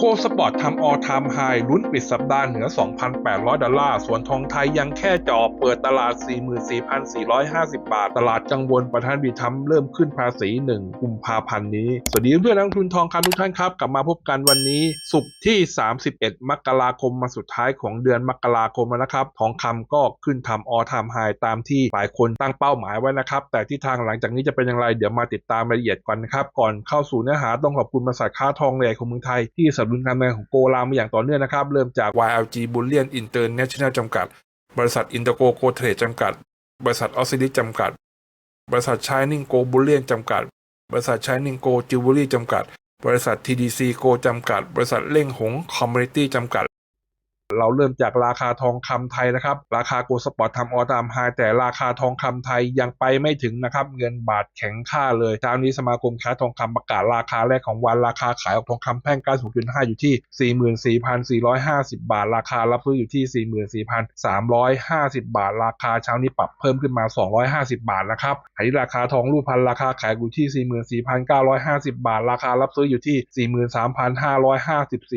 โกลสปอร์ตทำออทามไฮลุ้นปิดสัปดาห์เหนือ 2,800 ดอลลาร์ ส่วนทองไทยยังแค่จอเปิดตลาด 44,450 บาท ตลาดกังวลประธานบีทำเริ่มขึ้นภาษี 1 กุมภาพันธ์นี้ สวัสดีเพื่อนนักลงทุนทองคำทุกท่านครับ กลับมาพบกันวันนี้ศุกที่ 31 มกราคมมาสุดท้ายของเดือนมกราคมแล้วนะครับ ทองคำก็ขึ้นทำออทามไฮตามที่หลายคนตั้งเป้าหมายไว้นะครับ แต่ที่ทางหลังจากนี้จะเป็นอย่างไรเดี๋ยวมาติดตามรายละเอียดก่อนนะครับ ก่อนเข้าสู่เนื้อหาต้องขอบคุณบริษัทค้าทองใหญ่ของเมืองไทยที่สนับสนุนการทำงานของโกลามาอย่างต่อเนื่องนะครับ เริ่มจาก YLG Bullion International จำกัด บริษัทอินเตอร์โกโกเทรดจำกัด บริษัทออสซิลิจำกัด บริษัท Shining Go Bullion จำกัด บริษัท Shining Go Jewelry จำกัด บริษัท TDC Go จำกัด บริษัทเล่งหงคอมมูนิตี้จำกัด เราเริ่มจากราคาทองคำไทยนะครับ ราคาโกลสปอร์ตทำออตามไฮแต่ราคาทองคำไทยยังไปไม่ถึงนะครับ เงินบาทแข็งค่าเลยเช้านี้สมาคมค้าทองคำประกาศราคาแรกของวันราคาขายออกทองคำแท่ง 96.5 อยู่ที่ 44,450 บาท ราคารับซื้ออยู่ที่ 44,350 บาท ราคาเช้านี้ปรับเพิ่มขึ้นมา 250 บาทนะครับอันนี้ราคาทองรูปพันราคาขายอยู่ที่ 44,950 บาท ราคารับซื้ออยู่ที่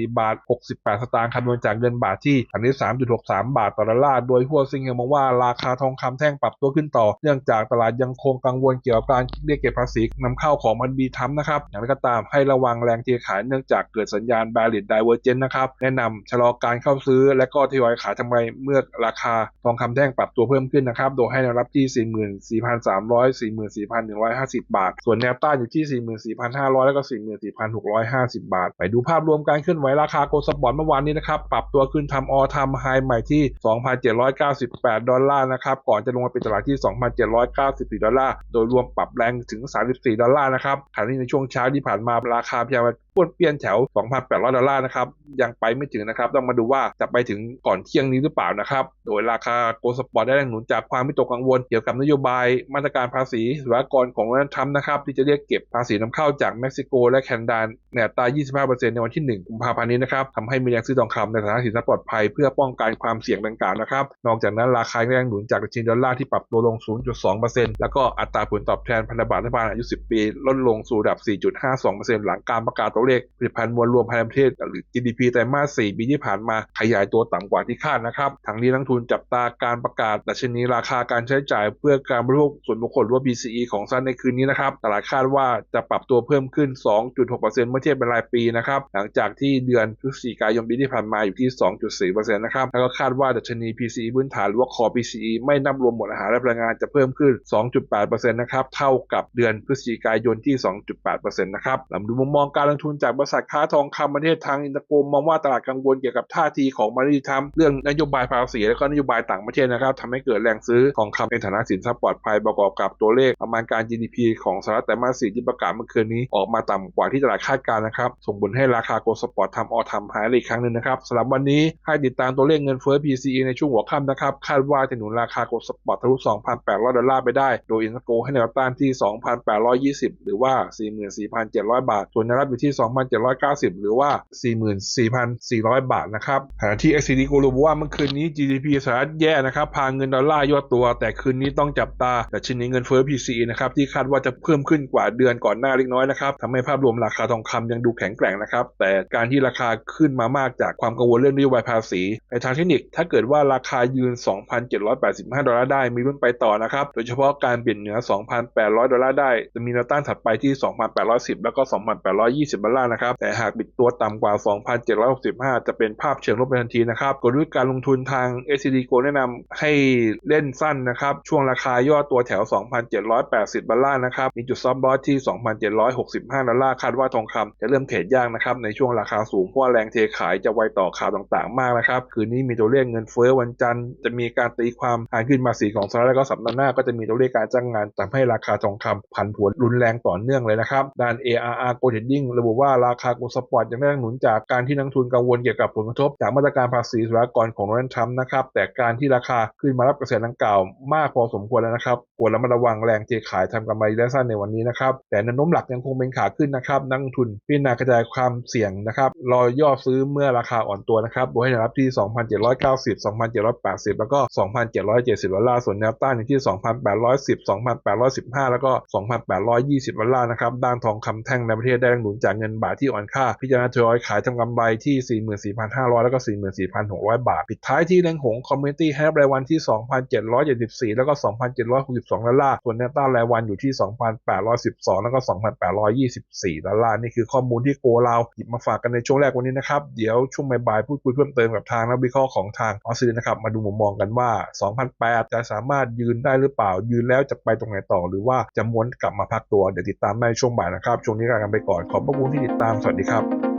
43,554 บาท 68 สตางค์คำนวณจากเงินบาทที่อันนี้ 3.63 บาทต่อดอลลาร์โดยหัวซิงเกิลมองว่าราคาทองคำแท่งปรับตัวขึ้นต่อ เนื่องจากตลาดยังคงกังวลเกี่ยวกับการเรียกเก็บภาษีนำเข้าของมันบีทัมนะครับ อย่างไรก็ตามให้ระวังแรงเทขายเนื่องจากเกิดสัญญาณ b a r i t Divergence นะครับ แนะนำชะลอการเข้าซื้อ และก็ทยอยขายทำไมเมื่อราคาทองคำแท่งปรับตัวเพิ่มขึ้นนะครับโดยให้แนวรับที่ 44,300 44,150 บาท ส่วนแนวต้านอยู่ที่ 44,500 แล้วก็ 44,650 บาท ไปดูภาพรวมการเคลื่อนไหวราคาโกลด์สปอร์ตเมื่อวานนี้นะครับปรับตัวขึ้นทำออทำไฮใหม่ที่ 2,798 ดอลลาร์นะครับ ก่อนจะลงมาเป็นตลาดที่ 2,794 ดอลลาร์ โดยรวมปรับแรงถึง 34 ดอลลาร์นะครับขณะที่ในช่วงเช้าที่ผ่านมาราคาพยายามวนเปี้ยนแถว 2,800 ดอลลาร์นะครับ ยังไปไม่ถึงนะครับ ต้องมาดูว่าจะไปถึงก่อนเที่ยงนี้หรือเปล่านะครับ โดยราคาโกลสปอร์ตได้แรงหนุนจากความวิตกกังวล เกี่ยวกับนโยบายมาตรการภาษีสุรากรของรัฐทรัมป์นะครับ ที่จะเรียกเก็บภาษีนำเข้าจากเม็กซิโก และแคนาดาในอัตรา 25%ในวันที่ 1 กุมภาพันธ์นี้นะครับทำให้มีแรงซื้อทองคำในฐานะสินทรัพย์ปลอดภัยเพื่อป้องกันความเสี่ยงดังกล่าวนะครับ นอกจากนั้นราคาแรงหนุนจากดัชนีดอลลาร์ที่ปรับตัวลง 0.2%แล้วก็อัตราผลตอบแทนพันธบัตรรัฐบาลอายุ 10 ปี ลดลงสู่ระดับ 4.52%หลังการประกาศตัวเลขผลิตภัณฑ์มวลรวมภายในประเทศหรือ GDP ไตรมาส 4 ปีที่ผ่านมาขยายตัวต่ำกว่าที่คาดนะครับทางนี้นักทุนจับตาการประกาศดัชนีราคาการใช้จ่ายเพื่อการบริโภคส่วนบุคคลหรือว่า BCE ของซันในคืนนี้นะครับตลาดคาดว่าจะปรับตัวเพิ่มขึ้น 2.6%เมื่อเทียบเป็นรายปีนะครับหลังจากที่เดือนพฤศจิกายนปีที่ผ่านมาอยู่ที่ 2.4%นะครับแล้วก็คาดว่าดัชนี PCE พื้นฐานหรือว่า Core PCE ไม่นับรวมหมวดอาหารและพลังงานจะเพิ่มขึ้น 2.8%นะครับเท่ากับเดือนพฤศจิกายนที่ 2.8%นะครับลำดูมุมมองการลงทุนจากบริษัทค้าทองคำประเทศทางอินเตอร์โกมมองว่าตลาดกังวลเกี่ยวกับท่าทีของมาริทัมเรื่องนโยบายภาษีและก็นโยบายต่างประเทศนะครับทำให้เกิดแรงซื้อทองคำในฐานะสินทรัพย์ปลอดภัยประกอบกับตัวเลขประมาณการ GDP ของสหรัฐแต่มาสสี่ที่ประกาศเมื่อคืนนี้ออกมาต่ำกว่าที่ตลาดคาดการณ์นะครับส่งผลให้ราคาโกลด์สปอร์ตทำออทำไฮอีกครั้งหนึ่งนะครับสำหรับวันนี้ให้ติดตามตัวเลขเงินเฟ้อ PCE ในช่วงหัวค่ำนะครับคาดว่าจะหนุนราคาโกลด์สปอร์ตทะลุ 2,800 ดอลลาร์ไปได้ โดยอินเตอร์โกให้แนวต้านที่ 2,820 หรือว่า 44,700 บาท ส่วนแนวรับอยู่ที่2,790 หรือว่า 44,400 บาทนะครับขณะที่ XCD กูรู้ว่าเมื่อคืนนี้ GDP สหรัฐแย่นะครับ พาเงินดอลลาร์ย่อตัว แต่คืนนี้ต้องจับตาแต่ชนีเงินเฟ้อ PCE นะครับที่คาดว่าจะเพิ่มขึ้นกว่าเดือนก่อนหน้าเล็กน้อยนะครับทำให้ภาพรวมราคาทองคำยังดูแข็งแกร่งนะครับ แต่การที่ราคาขึ้นมามากจากความกังวลเรื่องนโยบายภาษี ในทางเทคนิคถ้าเกิดว่าราคายืน 2,785 ดอลลาร์ได้มีรุ่นไปต่อนะครับ โดยเฉพาะการเปลี่ยนเหนือ 2,800 ดอลลาร์ได้ จะมีแนวต้านถัดไปที่ 2,810 แล้วก็ 2,820ดอลลาร์นะครับ แต่หากบิดตัวต่ำกว่า 2,765 จะเป็นภาพเชิงลบในทันทีนะครับกลยุทธ์การลงทุนทาง SCD Go แนะนำให้เล่นสั้นนะครับ ช่วงราคาย่อตัวแถว 2,780 ดอลลาร์นะครับ มีจุดซอฟบอสที่ 2,765 ดอลลาร์ คาดว่าทองคำจะเริ่มเทรดยากนะครับ ในช่วงราคาสูง เพราะแรงเทขายจะไวต่อข่าวต่างๆ มากนะครับ คืนนี้มีตัวเลขเงินเฟ้อวันจันทร์จะมีการตีความการขึ้นภาษีของสหรัฐและก็สัปดาห์หน้าก็จะมีตัวเลขการจ้างงานทำให้ราคาทองคำผันผวนรุนแรงต่อเนื่องเลยนะครับด้าน ARR Gold Trading ระบุว่าราคาโกลสปอร์ตยังได้แรงหนุนจากการที่นักทุนกังวลเกี่ยวกับผลกระทบ จากมาตรการภาษีสุรากรของโดนัลด์ทรัมป์นะครับแต่การที่ราคาขึ้นมารับกระแสดังกล่าวมากพอสมควรแล้วนะครับ ควรระมัดระวังแรงเทขายทำกำไรระยะสั้นในวันนี้นะครับแต่แนวโน้มหลักยังคงเป็นขาขึ้นนะครับนักลงทุนพิจารณากระจายความเสี่ยงนะครับรอย่อซื้อเมื่อราคาอ่อนตัวนะครับโดยให้แนวรับที่ 2,790 2,780 แล้วก็ 2,770ดอลลาร์ส่วนแนวต้านอยู่ที่ 2,810 2,815 แล้วก็ 2,820ดอลลาร์นะครับด้านทองคำแท่งในประเทศได้แรงหนุนจากเงินบาทที่อ่อนค่า พิจารณาทยอยขายทำกำไรที่ 44,500 แล้วก็ 44,600 บาท ปิดท้ายที่แรงหงคอมมูนิตี้แฮปรายวันที่ 2,774 แล้วก็ 2,762ดอลลาร์ ส่วนแนวต้านรายวันอยู่ที่ 2,812 แล้วก็ 2,824 ดอลลาร์ นี่คือข้อมูลที่โกเราหยิบมาฝากกันในช่วงแรกวันนี้นะครับ เดี๋ยวช่วงบ่ายๆพูดคุยเพิ่มเติมกับทางนักวิเคราะห์ของทางออสเตรเลียนะครับ มาดูมุมมองกันว่า 2,008 จะสามารถยืนได้หรือเปล่า ยืนแล้วจะไปตรงไหนต่อ หรือว่าจะม้วนกลับมาพักตัว เดี๋ยวติดตามในช่วงบ่ายนะครับ ช่วงนี้ลากันไปก่อน ขอบพระคุณที่ติดตาม สวัสดีครับ